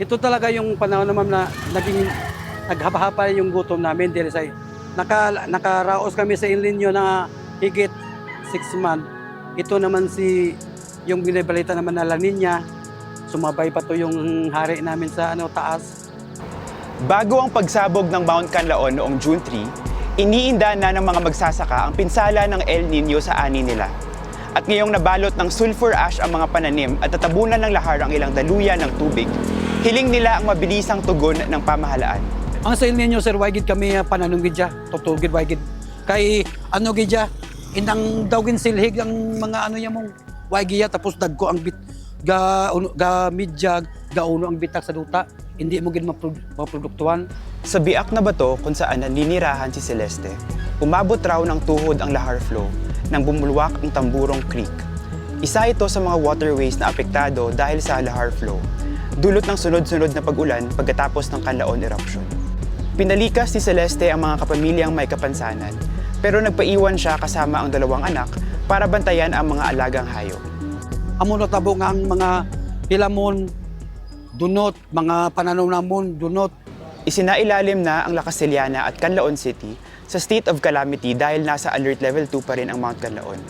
Ito talaga yung panahon naman na naging naghapa yung gutom namin dahil sa naka, nakaraos kami sa Nino na higit 6 months. Ito naman si yung binibalita naman na La Nina. Sumabay pa to yung hari namin sa ano taas. Bago ang pagsabog ng Mount Canlaon noong June 3, iniinda na ng mga magsasaka ang pinsala ng El Nino sa ani nila. At ngayong nabalot ng sulfur ash ang mga pananim at tatabunan ng lahar ang ilang daluyan ng tubig, hiling nila ang mabilisang tugon ng pamahalaan. Ang sa Nino sir, why gid kami ah, pananong gid siya, tutugid why gid. Kay ano gid siya, inang daw gin silhig ang mga ano niya mong why gid ya, tapos dagko ang bit ga uno, ga midjag ga uno ang bitak sa duta hindi mo gid mapro- maproduktuhan Sa biak na bato kung saan naninirahan si Celeste, umabot raw ng tuhod ang lahar flow nang bumulwak ang Tamburong Creek. Isa ito sa mga waterways na apektado dahil sa lahar flow, dulot ng sunod-sunod na pag-ulan pagkatapos ng Canlaon eruption. Pinalikas ni Celeste ang mga kapamilyang may kapansanan, pero nagpaiwan siya kasama ang dalawang anak para bantayan ang mga alagang hayop. amo natabo nga ang mga pilamon dunot mga pananaw namon dunot Isinailalim na ang La Castellana at Canlaon City sa state of calamity dahil nasa alert level 2 pa rin ang Mount Canlaon.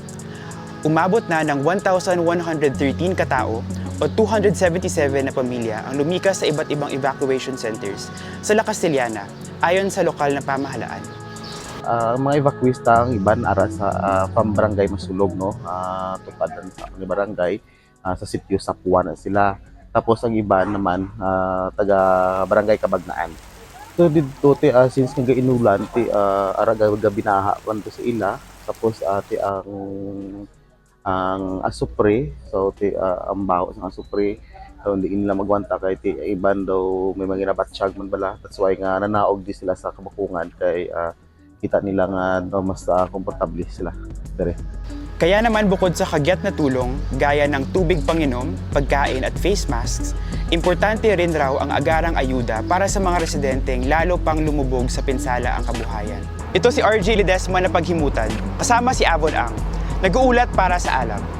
Umabot na ng 1,113 katao o 277 na pamilya ang lumikas sa iba't ibang evacuation centers sa La Castellana ayon sa lokal na pamahalaan. Ah, ang mga evacuista ang iban ara sa ah, from barangay Masulog no? Uh, tupadan sa mga barangay ah, sa sitio sa na sila. Tapos ang iban naman ah, taga barangay Kabagnaan. So dito ah, since nga inulan ti uh, ara ga binaha man to sa ila tapos ah, ti ang ang asupre so ti ah, ang baho sa asupre so hindi nila magwanta kay ti iban daw may mga nabatsyag man bala that's why nga nanaog di sila sa kabakungan kay ah, kita nila nga no, mas ah, komportable sila. Dire. Kaya naman bukod sa kagyat na tulong gaya ng tubig panginom, pagkain at face masks, importante rin raw ang agarang ayuda para sa mga residenteng lalo pang lumubog sa pinsala ang kabuhayan. Ito si RJ Ledesma na paghimutan, kasama si Avon Ang, nag-uulat para sa alam.